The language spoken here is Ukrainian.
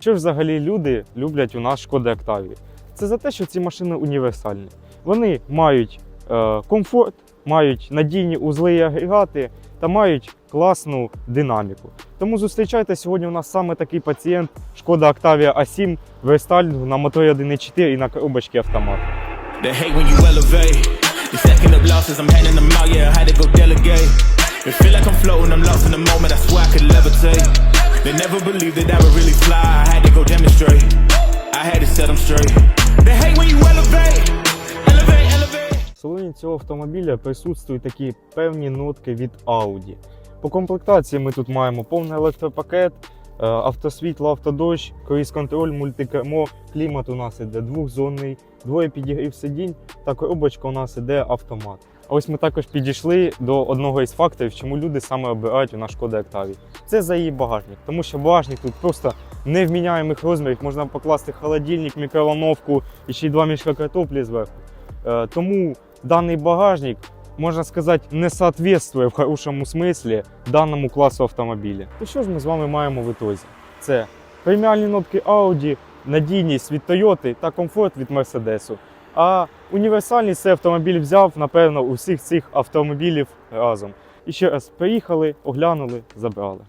Що ж взагалі люди люблять у нас Шкода Octavia? Це за те, що ці машини універсальні. Вони мають е, комфорт, мають надійні узли і агрегати та мають класну динаміку. Тому зустрічайте сьогодні у нас саме такий пацієнт Шкода Octavia A7 в на моторі 1.4 і на коробочці автомат. They feel like I'm floating, I'm lost in the moment, I swear I could levitate. They never believed that I would really fly, I had to go demonstrate. I had to set them straight. They hate when you elevate. В салоні цього автомобіля присутствують такі певні нотки від Audi. По комплектації ми тут маємо повний електропакет, е, автосвітло, автодощ, круїз-контроль, мультикермо, клімат у нас іде двохзонний, двоє підігрів сидінь та коробочка у нас іде автомат. Ось ми також підійшли до одного із факторів, чому люди саме обирають у нас Шкода Octavia. Це за її багажник, тому що багажник тут просто невміняємих розмірів. Можна покласти холодильник, мікроволновку і ще й два мішка картоплі зверху. Е, Тому даний багажник, можна сказати, не соответствує в хорошому смислі даному класу автомобіля. То що ж ми з вами маємо в ітозі? Це преміальні нотки Audi, надійність від Toyota та комфорт від Mercedes. А універсальність цей автомобіль взяв, напевно, у всіх цих автомобілів разом. І ще раз приїхали, оглянули, забрали.